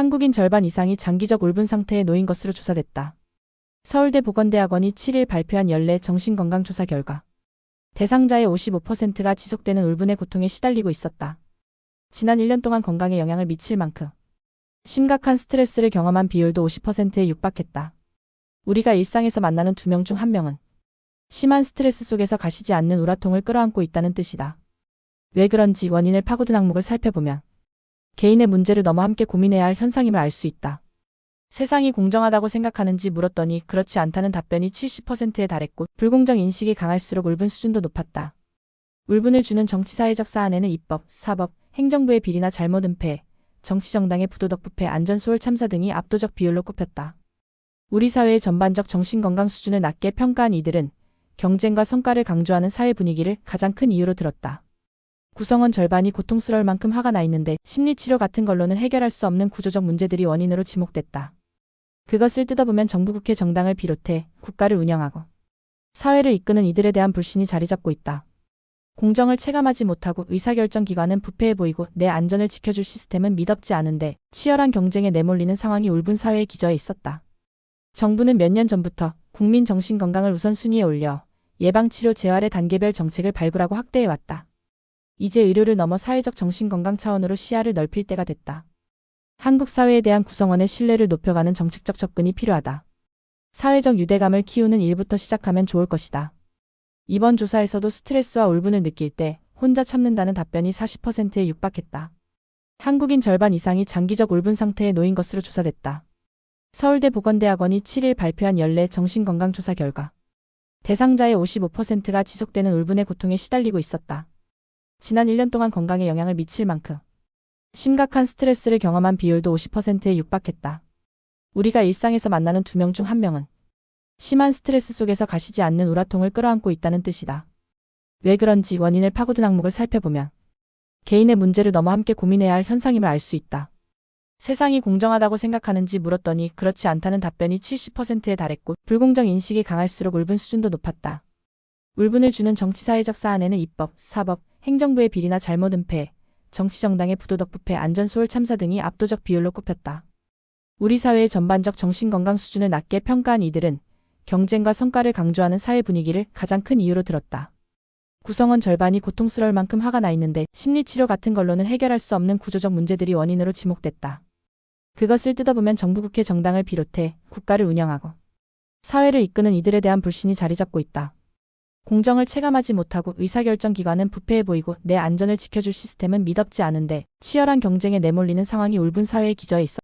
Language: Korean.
한국인 절반 이상이 장기적 울분 상태에 놓인 것으로 조사됐다. 서울대 보건대학원이 7일 발표한 연례 정신건강조사 결과 대상자의 55%가 지속되는 울분의 고통에 시달리고 있었다. 지난 1년 동안 건강에 영향을 미칠 만큼 심각한 스트레스를 경험한 비율도 50%에 육박했다. 우리가 일상에서 만나는 두 명 중 한 명은 심한 스트레스 속에서 가시지 않는 우라통을 끌어안고 있다는 뜻이다. 왜 그런지 원인을 파고든 항목을 살펴보면 개인의 문제를 넘어 함께 고민해야 할 현상임을 알 수 있다. 세상이 공정하다고 생각하는지 물었더니 그렇지 않다는 답변이 70%에 달했고 불공정 인식이 강할수록 울분 수준도 높았다. 울분을 주는 정치사회적 사안에는 입법, 사법, 행정부의 비리나 잘못 은폐, 정치정당의 부도덕 부패, 안전소홀 참사 등이 압도적 비율로 꼽혔다. 우리 사회의 전반적 정신건강 수준을 낮게 평가한 이들은 경쟁과 성과를 강조하는 사회 분위기를 가장 큰 이유로 들었다. 구성원 절반이 고통스러울 만큼 화가 나 있는데 심리치료 같은 걸로는 해결할 수 없는 구조적 문제들이 원인으로 지목됐다. 그것을 뜯어보면 정부 국회 정당을 비롯해 국가를 운영하고 사회를 이끄는 이들에 대한 불신이 자리 잡고 있다. 공정을 체감하지 못하고 의사결정 기관은 부패해 보이고 내 안전을 지켜줄 시스템은 미덥지 않은데 치열한 경쟁에 내몰리는 상황이 울분 사회의 기저에 있었다. 정부는 몇 년 전부터 국민 정신 건강을 우선순위에 올려 예방치료 재활의 단계별 정책을 발굴하고 확대해 왔다. 이제 의료를 넘어 사회적 정신건강 차원으로 시야를 넓힐 때가 됐다. 한국 사회에 대한 구성원의 신뢰를 높여가는 정책적 접근이 필요하다. 사회적 유대감을 키우는 일부터 시작하면 좋을 것이다. 이번 조사에서도 스트레스와 울분을 느낄 때 혼자 참는다는 답변이 40%에 육박했다. 한국인 절반 이상이 장기적 울분 상태에 놓인 것으로 조사됐다. 서울대 보건대학원이 7일 발표한 연례 정신건강조사 결과 대상자의 55%가 지속되는 울분의 고통에 시달리고 있었다. 지난 1년 동안 건강에 영향을 미칠 만큼 심각한 스트레스를 경험한 비율도 50%에 육박했다. 우리가 일상에서 만나는 두 명 중 한 명은 심한 스트레스 속에서 가시지 않는 우라통을 끌어안고 있다는 뜻이다. 왜 그런지 원인을 파고든 항목을 살펴보면 개인의 문제를 넘어 함께 고민해야 할 현상임을 알 수 있다. 세상이 공정하다고 생각하는지 물었더니 그렇지 않다는 답변이 70%에 달했고 불공정 인식이 강할수록 울분 수준도 높았다. 울분을 주는 정치사회적 사안에는 입법, 사법, 행정부의 비리나 잘못 은폐, 정치정당의 부도덕 부패, 안전소홀 참사 등이 압도적 비율로 꼽혔다. 우리 사회의 전반적 정신건강 수준을 낮게 평가한 이들은 경쟁과 성과를 강조하는 사회 분위기를 가장 큰 이유로 들었다. 구성원 절반이 고통스러울 만큼 화가 나 있는데 심리치료 같은 걸로는 해결할 수 없는 구조적 문제들이 원인으로 지목됐다. 그것을 뜯어보면 정부 국회 정당을 비롯해 국가를 운영하고 사회를 이끄는 이들에 대한 불신이 자리 잡고 있다. 공정을 체감하지 못하고 의사결정 기관은 부패해 보이고 내 안전을 지켜줄 시스템은 미덥지 않은데 치열한 경쟁에 내몰리는 상황이 울분 사회의 기저에 있어